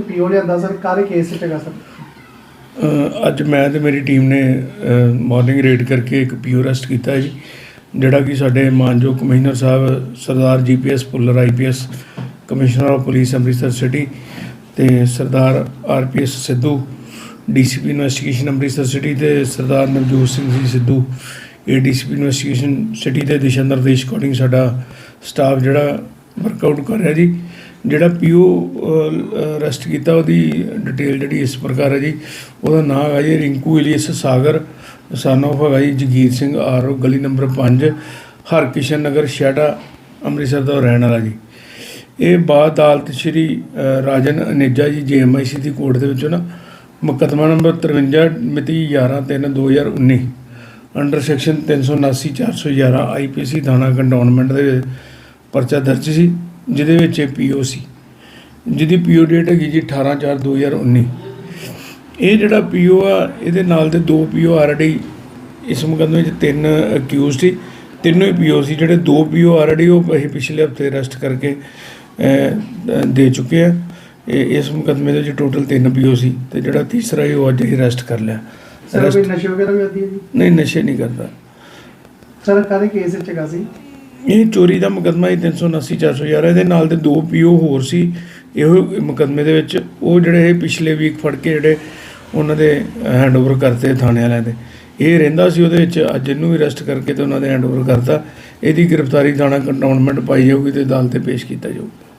ਪੀਓ ਲਿਆਂਦਾ sir ਕਾਰੇ case ਚ ਹੈਗਾ ਸਰ? ਅੱਜ ਮੈਂ ਤੇ ਮੇਰੀ ਟੀਮ ਨੇ ਮਾਰਨਿੰਗ ਰੇਡ ਕਰਕੇ ਇੱਕ ਪੀਓ ਅਰੈਸਟ ਕੀਤਾ ਜੀ, ਜਿਹੜਾ ਕਿ ਸਾਡੇ ਮਾਨਯੋਗ commissioner Sahib, Sardar GPS Puller IPS commissioner of police, Amritsar city ਤੇ Sardar RPS Sidhu DCP investigation Amritsar city ਤੇ Sardar Navjot Singh ji Sidhu ADCP investigation city ਦੇ ਦਿਸ਼ਾ ਨਿਰਦੇਸ਼ ਅਕੋਰਡਿੰਗ ਸਾਡਾ ਸਟਾਫ ਜਿਹੜਾ ਵਰਕਆਊਟ ਕਰ ਰਿਹਾ ਜੀ। ਜਿਹੜਾ ਪੀਓ ਅਰੈਸਟ ਕੀਤਾ ਉਹਦੀ ਡਿਟੇਲ ਜਿਹੜੀ ਇਸ ਪ੍ਰਕਾਰ ਹੈ ਜੀ। ਉਹਦਾ ਨਾਮ ਹੈ ਜੀ Rinku alias Sagar, son of ਹੈਗਾ ਜੀ ਜਗੀਰ ਸਿੰਘ ਆਰਓ ਗਲੀ ਨੰਬਰ 5 ਹਰਕਿਸ਼ਨ ਨਗਰ ਛੇੜਾ ਅੰਮ੍ਰਿਤਸਰ ਦਾ ਰਹਿਣ ਵਾਲਾ ਜੀ। ਇਹ ਬਾਅਦ ਅਦਾਲਤ ਸ਼੍ਰੀ ਰਾਜਨ ਅਨੇਜਾ ਜੀ ਜੀਐਮਆਈਸੀ ਦੀ ਕੋਰਟ ਦੇ ਵਿੱਚੋਂ ਨਾ ਮੁਕੱਦਮਾ ਨੰਬਰ 53 ਮਿਤੀ 11/3/2019 ਅੰਡਰ ਸੈਕਸ਼ਨ 379 411 ਆਈਪੀਸੀ ਥਾਣਾ ਕੰਟੋਨਮੈਂਟ ਦੇ ਪਰਚਾ ਦਰਜ ਸੀ ਜਿਹਦੇ ਵਿੱਚ ਇਹ ਪੀਓ ਸੀ। ਜਿਹਦੀ ਪੀਓ ਡੇਟ ਹੈਗੀ ਜੀ 18/4/2019 ਇਹ ਜਿਹੜਾ ਪੀਓ ਆ ਇਹਦੇ ਨਾਲ ਦੇ ਦੋ ਪੀਓ ਆਲਰੇਡੀ ਇਸ ਮੁਕੱਦਮੇ 'ਚ ਤਿੰਨ ਅਕਿਊਜ਼ ਸੀ। ਤਿੰਨੋਂ ਹੀ ਪੀਓ ਸੀ ਜਿਹੜੇ ਦੋ ਪੀਓ ਆਲਰੇਡੀ ਉਹ ਅਸੀਂ ਪਿਛਲੇ ਹਫ਼ਤੇ ਅਰੈਸਟ ਕਰਕੇ ਦੇ ਚੁੱਕੇ ਆ। ਇਹ ਇਸ ਮੁਕੱਦਮੇ ਦੇ ਵਿੱਚ ਟੋਟਲ ਤਿੰਨ ਪੀਓ ਸੀ ਤੇ ਜਿਹੜਾ ਤੀਸਰਾ ਹੀ ਉਹ ਅੱਜ ਹੀ ਅਰੈਸਟ ਕਰ ਲਿਆ। ਸਰ ਕੋਈ ਨਸ਼ੇ ਵਗੈਰਾ ਵੀ ਆਦੀ ਹੈ ਜੀ? ਨਹੀਂ ਨਸ਼ੇ ਨਹੀਂ ਕਰਦਾ। ਸਰ ਕਾਰੇ ਕੇਸ ਚ ਹੈਗਾ ਸੀ? ਇਹ ਚੋਰੀ ਦਾ ਮੁਕੱਦਮਾ ਹੀ 379 411 ਇਹਦੇ ਨਾਲ ਦੇ ਦੋ ਪੀਓ ਹੋਰ ਸੀ। ਇਹੋ ਮੁਕੱਦਮੇ ਦੇ ਵਿੱਚ ਉਹ ਜਿਹੜੇ ਇਹ ਪਿਛਲੇ ਵੀਕ ਫੜ ਕੇ ਜਿਹੜੇ ਉਹਨਾਂ ਦੇ ਹੈਂਡਓਵਰ ਕਰਤੇ ਥਾਣੇ ਵਾਲਿਆਂ ਦੇ। ਇਹ ਰਹਿੰਦਾ ਸੀ ਉਹਦੇ ਵਿੱਚ, ਅੱਜ ਇਹਨੂੰ ਵੀ ਅਰੈਸਟ ਕਰਕੇ ਤੇ ਉਹਨਾਂ ਦੇ ਹੈਂਡਓਵਰ ਕਰਤਾ। ਇਹਦੀ ਗ੍ਰਿਫਤਾਰੀ ਥਾਣਾ ਕੰਟੋਨਮੈਂਟ ਪਾਈ ਜਾਊਗੀ ਤੇ ਅਦਾਲਤ ਤੇ ਪੇਸ਼ ਕੀਤਾ ਜਾਊਗਾ।